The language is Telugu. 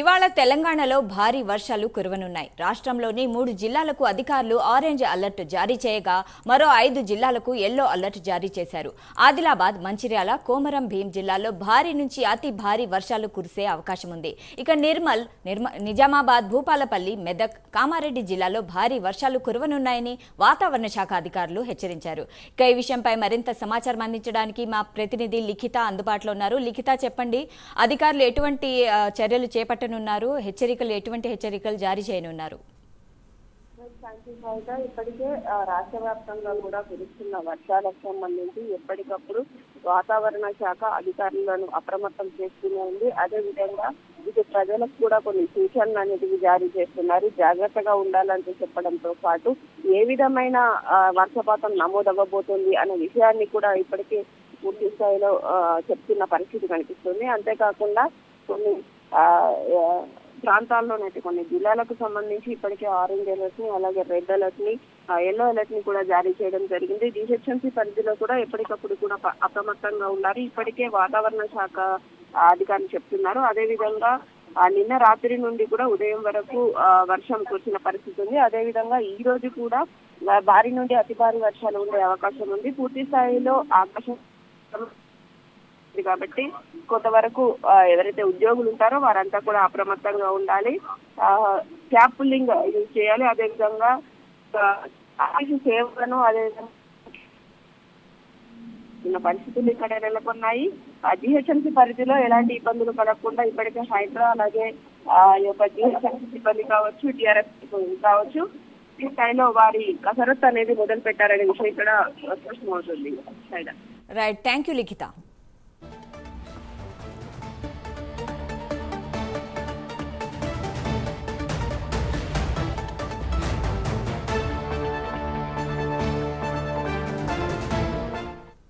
ఇవాళ తెలంగాణలో భారీ వర్షాలు కురవనున్నాయి. రాష్ట్రంలోని మూడు జిల్లాలకు అధికారులు ఆరెంజ్ అలర్ట్ జారీ చేయగా మరో ఐదు జిల్లాలకు ఎల్లో అలర్ట్ జారీ చేశారు. ఆదిలాబాద్ మంచిర్యాల కోమరం భీం జిల్లాల్లో భారీ నుంచి అతి భారీ వర్షాలు కురిసే అవకాశం ఉంది ఇక నిర్మల్ నిజామాబాద్ భూపాలపల్లి మెదక్ కామారెడ్డి జిల్లాలో భారీ వర్షాలు కురవనున్నాయని వాతావరణ శాఖ అధికారులు హెచ్చరించారు. ఇక ఈ విషయంపై మరింత సమాచారం అందించడానికి మా ప్రతినిధి లిఖిత అందుబాటులో ఉన్నారు. లిఖిత చెప్పండి. అధికారులు ఎటువంటి చర్యలు చేపట్టారు? చేపట్టనున్నారు హెచ్చరికలు ఎటువంటి హెచ్చరికలు జారీ చేయనున్నారు. ఇప్పటికే రాష్ట్ర వ్యాప్తంగా కూడా కురుస్తున్న వర్షాలకు సంబంధించి ఎప్పటికప్పుడు వాతావరణ శాఖ అధికారులను అప్రమత్తం చేస్తూనే ఉంది. అదే విధంగా ఇది ప్రజలకు కూడా కొన్ని సూచనలు అనేటివి జారీ చేస్తున్నారు. జాగ్రత్తగా ఉండాలని చెప్పడంతో పాటు ఏ విధమైన వర్షపాతం నమోదవ్వబోతుంది అనే విషయాన్ని కూడా ఇప్పటికే పూర్తి స్థాయిలో చెప్తున్న పరిస్థితి కనిపిస్తుంది. అంతేకాకుండా కొన్ని ప్రాంతాల్లోనైతే కొన్ని జిల్లాలకు సంబంధించి ఇప్పటికే ఆరెంజ్ అలర్ట్ని అలాగే రెడ్ అలర్ట్ని ఎల్లో అలర్ట్ని కూడా జారీ చేయడం జరిగింది. డిహెచ్ఎంసీ పరిధిలో కూడా ఎప్పటికప్పుడు కూడా అప్రమత్తంగా ఉన్నారు ఇప్పటికే వాతావరణ శాఖ అధికారులు చెప్తున్నారు. అదే విధంగా ఆ, నిన్న రాత్రి నుండి కూడా ఉదయం వరకు వర్షం కురిసిన పరిస్థితి ఉంది. అదే విధంగా ఈ రోజు కూడా భారీ నుండి అతి భారీ వర్షాలు ఉండే అవకాశం ఉంది. పూర్తి స్థాయిలో ఆకాశం ఉంది కాబట్టి కొంతవరకు ఎవరైతే ఉద్యోగులు ఉంటారో వారంతా కూడా అప్రమత్తంగా ఉండాలి. ఆ, క్యాప్ పుల్లింగ్ యూజ్ చేయాలి. అదేవిధంగా విధంగా సేవలను అదేవిధంగా ఉన్న పరిస్థితులు ఇక్కడ నెలకొన్నాయి. జిహెచ్ఎంసీ పరిధిలో ఎలాంటి ఇబ్బందులు పడకుండా ఇప్పటికే హైడ్రా అలాగే ఆ ఈ యొక్క జిహెచ్ఎంసీ సిబ్బంది కావచ్చు టిఆర్ఎస్ కావచ్చు ఈ స్థాయిలో వారి కసరత్తు అనేది మొదలు పెట్టారనే విషయం ఇక్కడ స్పష్టమవుతుంది. Right thank you Likhita